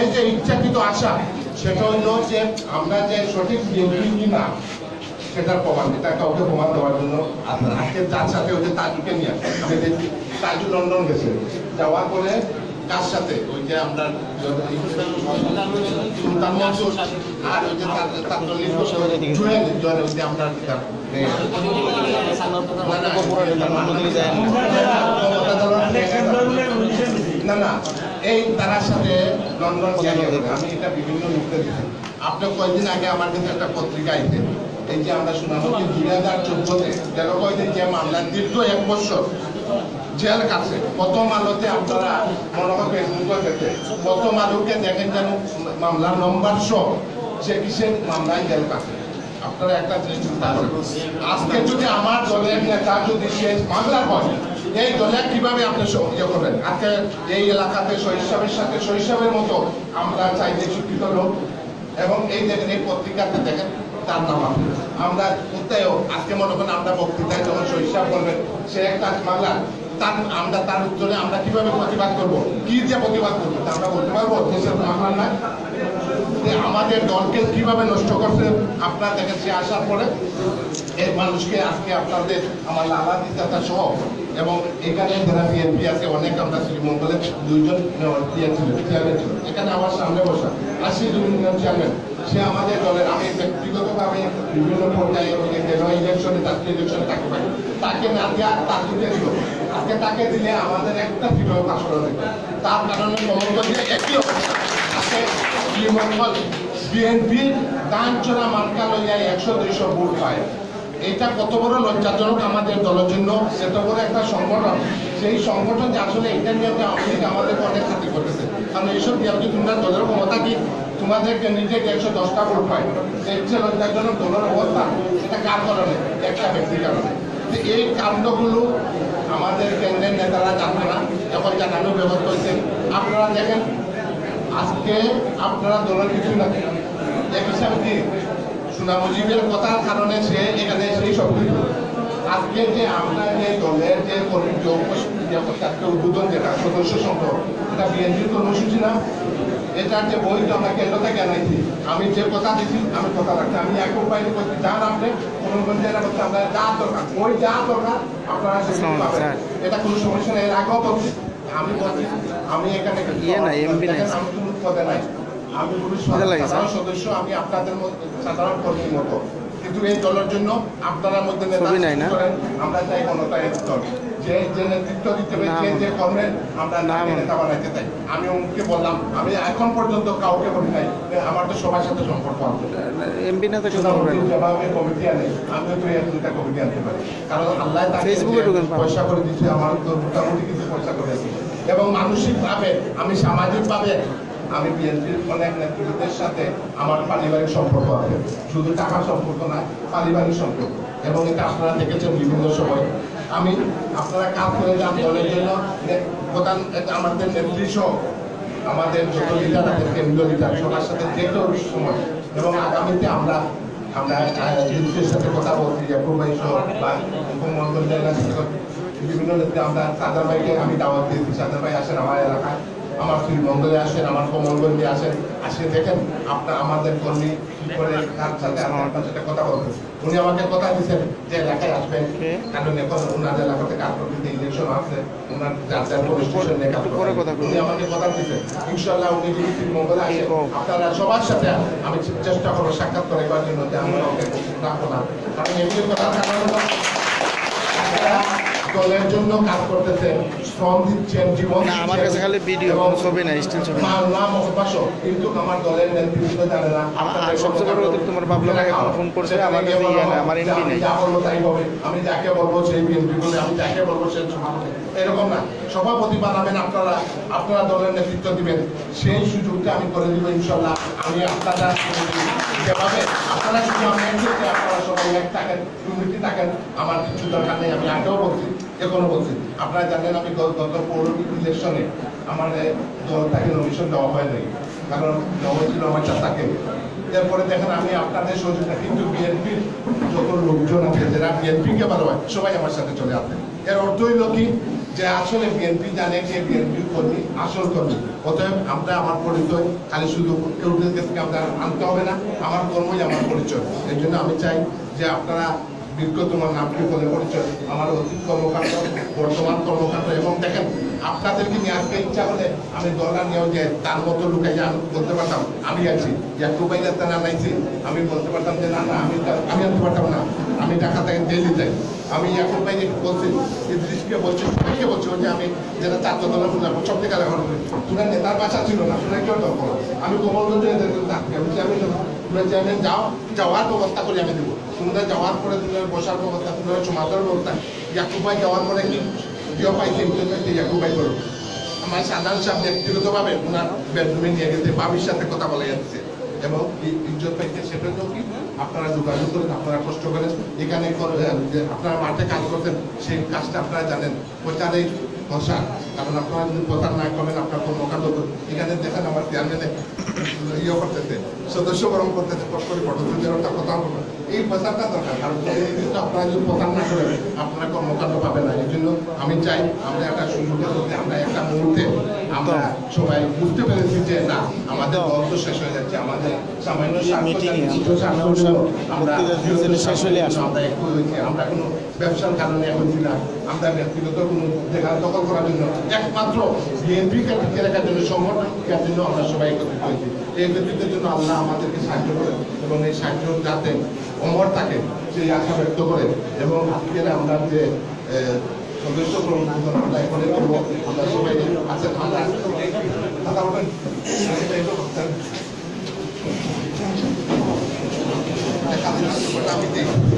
এই যে ইচ্ছাকৃত আশা সেটা হলো যে আমরা যে সঠিক বিএনপি সেটার প্রমাণ এটা কাউকে প্রমাণ দেওয়ার জন্য আজকে যার সাথে ওই যে তাজুকে নিয়ে আমি দেখি তাজু লন্ডন গেছে যাওয়ার পরে কার সাথে ওই যে আমরা সুলতান আর যে জুয়েল ওই যে আমরা না না, এই তার সাথে লন্ডন আমি এটা বিভিন্ন মুখে দিচ্ছি আপনি কয়েকদিন আগে আমার কাছে একটা পত্রিকা আইছে, এই যে আমরা শুনাম যে দুই হাজার চোদ্দতে গেল কয়েকদিন যে মামলা, দীর্ঘ এক বছর জেল কাছে প্রথম আলোতে আপনারা মনে হয় ফেসবুকে দেখে, প্রথম আলোকে দেখেন যেন মামলার নম্বর সহ সে কিসের মামলায় জেল কাছে আপনারা একটা জিনিস চিন্তা আজকে যদি আমার দলের নেতা যদি সে মামলার হয় এই দলে কীভাবে আপনি ইয়ে করবেন? আজকে এই এলাকাতে শৈশবের সাথে শৈশবের মতো আমরা চাইতে শিক্ষিত লোক এবং এই দেখেন এই পত্রিকাতে দেখেন, তার নাম। আমরা কোথায়ও আজকে মনে করেন আমরা বক্তৃতায় যখন শৈশব করবেন সে একটা মামলা, তার আমরা তার উত্তরে আমরা কীভাবে প্রতিবাদ করব? কি যে প্রতিবাদ করব? আমরা বলতে পারব? দেশের মামলা না যে আমাদের দলকে কীভাবে নষ্ট করছে আপনার সে আসার পরে এই মানুষকে আজকে আপনাদের আমার লালা দিদাতা সহ এবং এখানে যারা বিএনপি আছে, অনেক আমরা শ্রীমঙ্গলে দুইজন চেয়ারম্যান ছিল। এখানে আমার সামনে বসা আশি জন চেয়ারম্যান সে আমাদের দলের, আমি ব্যক্তিগতভাবে বিভিন্ন পর্যায়ে ইলেকশনে তাকে ইলেকশনে তাকে পাই। তাকে না দেওয়া দিতে দিল আজকে তাকে দিলে আমাদের একটা কীভাবে পাশ করা তার কারণে কমলগঞ্জে একই অবস্থা। আজকে শ্রীমঙ্গল বিএনপি দান চোরা মার্কা লইয়া একশো দুইশো ভোট পায়। এটা কত বড় লজ্জাজনক আমাদের দলের জন্য, এত বড় একটা সংগঠন। সেই সংগঠন যে আসলে এটা নিয়ে আওয়ামী লীগ আমাদেরকে অনেক ক্ষতি করতেছে। কারণ এইসব দিয়ে যে তোমরা দলের ক্ষমতা কি তোমাদের ক্যান্ডিডেট একশো দশটা ভোট পায়। দেখছে লজ্জাজনক দলের অবস্থা। এটা কার কারণে? একটা ব্যক্তির কারণে। এই কাণ্ডগুলো আমাদের কেন্দ্রের নেতারা জানবে না। এখন জানানোর ব্যবস্থা হয়েছে। আপনারা দেখেন আজকে আপনারা দলের কিছু না এক হিসাবে কি? সুনামুজিবের কথার কারণে সে এখানে সেই সব আজকে যে আমরা যে দলের যে কর্মী যে উপস্থিতি যে আজকে উদ্বোধন যেটা সদস্য সংগ্রহ এটা বিএনপির কর্মসূচি না? এটার যে বই তো আমরা কেন্দ্র থেকে আনাইছি আমি যে কথা দিছি আমি কথা রাখছি। আমি এক উপায় করছি যার আপনি কোনগঞ্জের মধ্যে আমরা যা দরকার বই যা দরকার আপনারা। এটা কোনো সমস্যা নেই এর আগেও বলছি। আমি আমি এখানে ইয়ে এমপি নাই। আমি কোনো পদে নাই। আমি পুলিশ সদস্য আমি আপনাদের মধ্যে সাধারণ কর্মীর মতো। কিন্তু এই দলের জন্য আপনারা মধ্যে নেতা? আমরা চাই দল। যে যে নেতৃত্ব দিতে হবে যে যে কর্মের আমরা না, নেতা বানাইতে চাই। আমি অমুককে বললাম আমি এখন পর্যন্ত কাউকে বলি নাই আমার তো সবার সাথে সম্পর্ক আছে। এমপি না থাকলে তো হবে না যেভাবে কমিটি আনে আমিও তো এক দুটা কমিটি আনতে পারি। কারণ আল্লাহ ফেসবুকে পয়সা করে দিচ্ছে আমার তো মোটামুটি কিছু পয়সা করে আছে। এবং মানসিকভাবে আমি সামাজিকভাবে আমি বিএনপির অনেক নেতৃত্বের সাথে আমার পারিবারিক সম্পর্ক আছে। শুধু টাকার সম্পর্ক না পারিবারিক সম্পর্ক। এবং এটা আপনারা দেখেছেন বিভিন্ন সময়। আমি আপনারা কাজ করে যান, দলের জন্য প্রধান আমাদের সহ আমাদের যত লিডার আছে, কেন্দ্রীয় লিডার সবার সাথে যে সময়। এবং আগামীতে আমরা আমরা জিনিসের সাথে কথা বলছি যে প্রবাহী সহ বা উপমন্ডল জেলা থেকে বিভিন্ন আমরা সাদার ভাইকে আমি দাওয়াত দিয়েছি। সাদার ভাই আসেন আমার এলাকায়। আমার শ্রীমঙ্গলে আসেন আমার কমলগঞ্জে আসেন আসে দেখেন আপনার আমাদের কর্মী কি করে তার সাথে আমি আপনার সাথে কথা বলবেন উনি আমাকে কথা দিয়েছেন যে এলাকায় আসবেন? কারণ এখন ওনার এলাকাতে কাঠপট্টিতে ইলেকশন আছে ওনার যার যার পুলিশ স্টেশনে কাজ একটু পরে কথা উনি আমাকে কথা দিয়েছেন। ইনশাল্লাহ উনি যদি শ্রীমঙ্গলে আসেন আপনারা সবার সাথে আমি চেষ্টা করব সাক্ষাৎ করাইবার জন্য যে আমরা ওকে রাখব না কারণ হলো আপনারা দলের জন্য কাজ করতেছেন শ্রম দিচ্ছেন জীবন না, আমার কাছে খালি ভিডিও, এবং ছবি নাই, still ছবি। আমার নাম কিন্তু আমার দলের নেতৃত্ব জানে না। আর সবচেয়ে বড় কথা, তোমার বাবলু ফোন করছে, আমার কাছে ইয়ে নাই, আমার নাই। যা বলব তাই হবে। আমি যাকে বলব সেই বিএনপি করে আমি যাকে বলব সে এরকম না। সভাপতি বানাবেন আপনারা আপনারা দলের নেতৃত্ব দিবেন। সেই সুযোগটা আমি করে দিব ইনশাল্লাহ। আমি আপনারা যেভাবে আপনারা আমি আপনারা সবাই এক থাকেন কমিটি থাকেন, আমার কিছু দরকার নেই, আমি আগেও বলছি বলছি। আপনারা জানেন আমি গত ইলেকশনে আমার এই দলটাকে নমিশন দেওয়া হয় নাই, কারণ দেওয়া ছিল আমার এরপরে দেখেন আমি আপনাদের সহযোগিতা, কিন্তু বিএনপির যত লোকজন আছে, যারা বিএনপিকে ভালোবাসে, সবাই আমার সাথে চলে আসে। এর অর্থ হইল কি? যে আসলে বিএনপি জানে যে বিএনপির কর্মী, আসল কর্মী। অতএব আমরা আমার পরিচয়, খালি শুধু কেউদের কাছে আমরা আনতে হবে না, আমার কর্মই আমার পরিচয়। এই জন্য আমি চাই যে আপনারা বিজ্ঞ তোমার নামটি বলে পরিচয়। আমার অতীত কর্মকাণ্ড, বর্তমান কর্মকাণ্ড, এবং দেখেন, আপনাদেরকে নিয়ে আজকে ইচ্ছা হলে আমি দরকার নিয়েও যে তার মতো লুকাই যে আমি বলতে পারতাম, আমি আছি। ইয়াকুবাই যাতে না নাইছি আমি বলতে পারতাম যে না না, আমি আমি আনতে পারতাম না। আমি ঢাকা থেকে দিল্লি যাই। আমি ইয়াকুব ভাইকে বলছি ইদ্রিসকে বলছি, সবাইকে বলছি যে আমি যেটা চারটা দলের বুঝলাম সব থেকে লেখানো করি তোমরা নেতার বাসা ছিল না, তোমরা কেউ দখল আমি কোমলগঞ্জে এদের থাকি, আমি চাই তোমরা চেয়ারম্যান যাও, যাওয়ার ব্যবস্থা করে আমি দেবো। তোমরা যাওয়ার পরে তোমরা বসার ব্যবস্থা, তোমরা সমাজের ব্যবস্থা। ইয়াকুব ভাই যাওয়ার পরে কি? প্রিয় পাইছে ইয়াকুব ভাই করো আমার সাধারণ সাহেব ব্যক্তিগতভাবে ওনার বেডরুমে নিয়ে গেছে, বাবির সাথে কথা বলে যাচ্ছে। এবং ইজ্জত পাইছে সেটা তো কি? আপনারা যোগাযোগ করেন, আপনারা কষ্ট করেন। এখানে আপনারা মাঠে কাজ করতেন সেই কাজটা আপনারা জানেন। প্রচারে ভাষা কারণ আপনারা যদি প্রচার না করেন, আপনার কর্মকাণ্ড করেন। এখানে দেখেন আমার চেয়ারম্যানে ইয়ে করতেছে, সদস্য গরম করতেছে কষ্ট করে পটভূমির একটা কথা বলবেন এই প্রচারটা দরকার। কারণ আপনারা যদি প্রচার না করেন, আপনারা কর্মকাণ্ড পাবেন না। এই জন্য আমি চাই, আমরা একটা মধ্যে আমরা আমরা সবাই বুঝতে পেরেছি যে না আমাদের শেষ হয়ে যাচ্ছে আমাদের সামান্য আমরা শেষ হলে আমরা একটু হয়েছি আমরা কোনো ব্যবসার কারণে হয়েছি না আমরা ব্যক্তিগত কোনো জায়গা দখল করার জন্য একমাত্র রাখার জন্য জন্য আমরা সবাই একত্রিত হয়েছি। এই জন্য আল্লাহ আমাদেরকে সাহায্য করেন এবং এই সাহায্য যাতে অমর থাকে সেই আশা ব্যক্ত করে এবং আজকের আমরা যে সদস্য প্রমুখ আমরা এখানে আমরা সবাই আমি দেখি